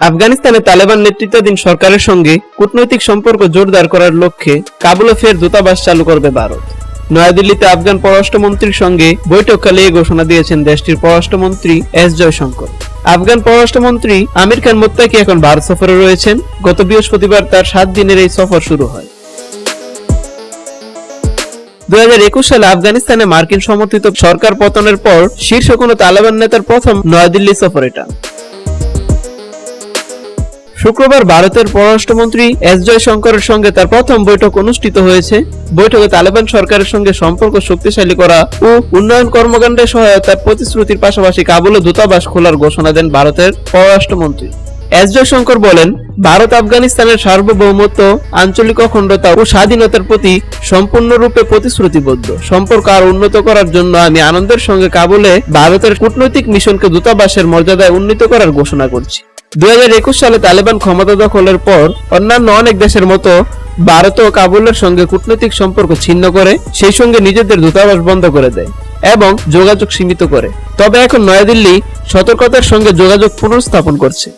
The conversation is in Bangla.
আফগানিস্তানে তালেবান নেতৃত্বাধীন সরকারের সঙ্গে কূটনৈতিক সম্পর্ক জোরদার করার লক্ষ্যে কাবুলে ফের দূতাবাস চালু করবে ভারত। নয়াদিল্লিতে আফগান পররাষ্ট্রমন্ত্রীর সঙ্গে বৈঠককালে এই ঘোষণা দিয়েছেন দেশটির পররাষ্ট্রমন্ত্রী এস জয়শঙ্কর। আফগান পররাষ্ট্রমন্ত্রী আমির খান মোত্তাকি এখন ভারত সফরে রয়েছেন। গত বৃহস্পতিবার তার সাত দিনের এই সফর শুরু হয়। দু হাজার একুশ সালে আফগানিস্তানে মার্কিন সমর্থিত সরকার পতনের পর শীর্ষ কোনো তালেবান নেতার প্রথম নয়াদিল্লি সফর এটা। শুক্রবার ভারতের পররাষ্ট্রমন্ত্রী এস জয়শঙ্করের সঙ্গে তার প্রথম বৈঠক অনুষ্ঠিত হয়েছে। বৈঠকে তালেবান সরকারের সঙ্গে সম্পর্ক শক্তিশালী করা ও উন্নয়ন কর্মকাণ্ডে সহায়তার প্রতিশ্রুতির পাশাপাশি কাবুলে দূতাবাস খোলার ঘোষণা দেন ভারতের পররাষ্ট্রমন্ত্রী। এস জয়শঙ্কর বলেন, ভারত আফগানিস্তানের সার্বভৌমত্ব, আঞ্চলিক অখণ্ডতা ও স্বাধীনতার প্রতি সম্পূর্ণরূপে প্রতিশ্রুতিবদ্ধ। সম্পর্ক আরও উন্নত করার জন্য আমি আনন্দের সঙ্গে কাবুলে ভারতের কূটনৈতিক মিশনকে দূতাবাসের মর্যাদায় উন্নীত করার ঘোষণা করছি। দুই হাজার একুশ সালে তালেবান ক্ষমতা দখলের পর অন্যান্য অনেক দেশের মতো ভারত ও কাবুলের সঙ্গে কূটনৈতিক সম্পর্ক ছিন্ন করে, সেই সঙ্গে নিজেদের দূতাবাস বন্ধ করে দেয় এবং যোগাযোগ সীমিত করে। তবে এখন নয়াদিল্লি সতর্কতার সঙ্গে যোগাযোগ পুনঃস্থাপন করছে।